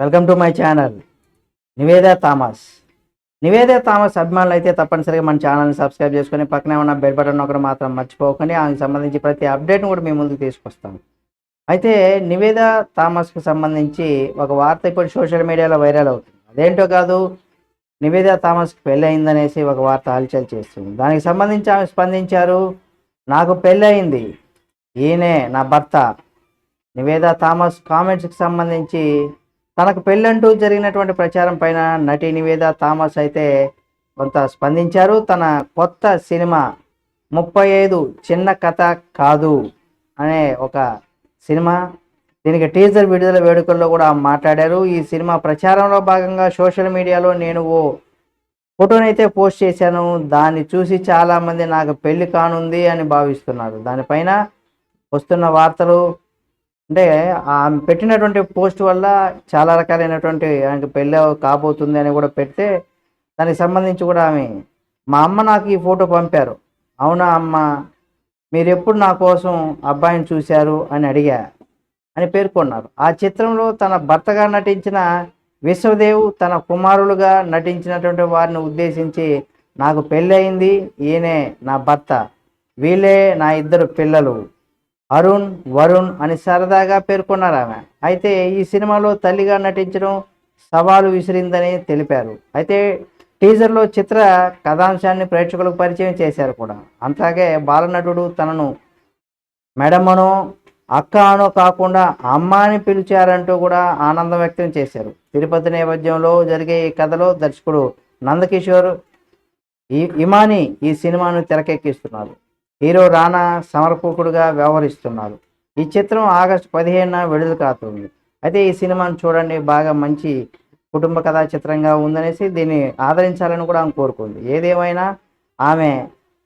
Welcome to my channel. Nivetha Thomas. Nivetha Thomas అభిమానులు అయితే తప్పనిసరిగా మన ఛానల్ని సబ్స్క్రైబ్ చేసుకొని పక్కనే ఉన్న బెల్ బటన్ ఒకటి మాత్రం మర్చిపోకండి. ఆమెకు సంబంధించి ప్రతి అప్డేట్ను కూడా మేము ముందుకు తీసుకొస్తాం. అయితే నివేద థామస్కి సంబంధించి ఒక వార్త ఇప్పుడు సోషల్ మీడియాలో వైరల్ అవుతుంది. అదేంటో కాదు నివేద థామస్కి పెళ్ళి అయిందనేసి ఒక వార్త హల్చల్ చేస్తుంది. దానికి సంబంధించి ఆమె స్పందించారు నాకు పెళ్ళి అయింది ఈయనే నా భర్త. నివేద థామస్ కామెంట్స్కి సంబంధించి తనకు పెళ్ళంటూ జరిగినటువంటి ప్రచారం పైన నటి నివేద థామస్ అయితే కొంత స్పందించారు. తన కొత్త సినిమా ముప్పై ఐదు చిన్న కథ కాదు అనే ఒక సినిమా. దీనికి టీజర్ విడుదల వేడుకల్లో కూడా మాట్లాడారు. ఈ సినిమా ప్రచారంలో భాగంగా సోషల్ మీడియాలో నేను ఓ ఫోటోనైతే పోస్ట్ చేశాను. దాన్ని చూసి చాలామంది నాకు పెళ్ళి కానుంది అని భావిస్తున్నారు. దానిపైన వస్తున్న వార్తలు అంటే ఆమె పెట్టినటువంటి పోస్ట్ వల్ల చాలా రకాలైనటువంటి ఆయనకు పెళ్ళి కాబోతుంది అని కూడా పెడితే దానికి సంబంధించి కూడా ఆమె మా అమ్మ నాకు ఈ ఫోటో పంపారు. అవునా అమ్మ? మీరు ఎప్పుడు నా కోసం అబ్బాయిని చూశారు అని అడిగా. అని పేర్కొన్నారు. ఆ చిత్రంలో తన భర్తగా నటించిన విశ్వదేవ్ తన కుమారులుగా నటించినటువంటి వారిని ఉద్దేశించి నాకు పెళ్ళయింది ఈయనే నా భర్త. వీళ్ళే నా ఇద్దరు పిల్లలు. అరుణ్ వరుణ్ అని సరదాగా పేర్కొన్నారు ఆమె. అయితే ఈ సినిమాలో తల్లిగా నటించడం సవాలు విసిరిందని తెలిపారు. అయితే టీజర్లో చిత్ర కథాంశాన్ని ప్రేక్షకులకు పరిచయం చేశారు కూడా. అంతాగే బాలనటుడు తనను మేడమ్మనో అక్క అనో కాకుండా అమ్మ అని పిలిచారంటూ కూడా ఆనందం వ్యక్తం చేశారు. తిరుపతి నేపథ్యంలో జరిగే ఈ కథలో దర్శకుడు నందకిషోర్ ఈ ఇమాని ఈ సినిమాను తెరకెక్కిస్తున్నారు. హీరో రానా సమర్పకుడుగా వ్యవహరిస్తున్నారు. ఈ చిత్రం ఆగస్టు పదిహేనున విడుదల కాతుంది అయితే ఈ సినిమాను చూడండి బాగా మంచి కుటుంబ కథా చిత్రంగా ఉందనేసి దీన్ని ఆదరించాలని కూడా ఆమె కోరుకుంది. ఏదేమైనా ఆమె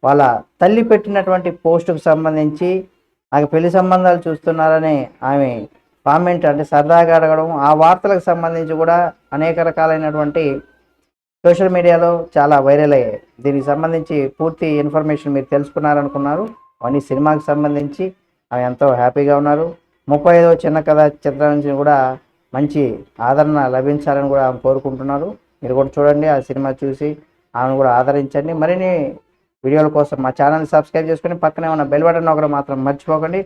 వాళ్ళ తల్లి పెట్టినటువంటి పోస్టుకు సంబంధించి నాకు పెళ్ళి సంబంధాలు చూస్తున్నారని ఆమె కామెంట్ అంటే సరదాగా అడగడం ఆ వార్తలకు సంబంధించి కూడా అనేక రకాలైనటువంటి సోషల్ మీడియాలో చాలా వైరల్ అయ్యాయి. దీనికి సంబంధించి పూర్తి ఇన్ఫర్మేషన్ మీరు తెలుసుకున్నారనుకున్నారు. అవన్నీ సినిమాకి సంబంధించి ఆమె ఎంతో హ్యాపీగా ఉన్నారు. ముప్పై ఐదవ చిన్న కథ చిత్రం నుంచి కూడా మంచి ఆదరణ లభించాలని కూడా ఆమె కోరుకుంటున్నారు. మీరు కూడా చూడండి ఆ సినిమా చూసి ఆమెను కూడా ఆదరించండి. మరిన్ని వీడియోల కోసం మా ఛానల్ సబ్స్క్రైబ్ చేసుకుని పక్కనే ఉన్న బెల్ బటన్ ఒకటి మాత్రం మర్చిపోకండి.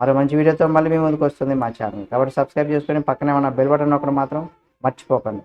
మరో మంచి వీడియోతో మళ్ళీ మీ ముందుకు వస్తుంది మా ఛానల్. కాబట్టి సబ్స్క్రైబ్ చేసుకుని పక్కనే ఉన్న బెల్ బటన్ ఒకటి మాత్రం మర్చిపోకండి.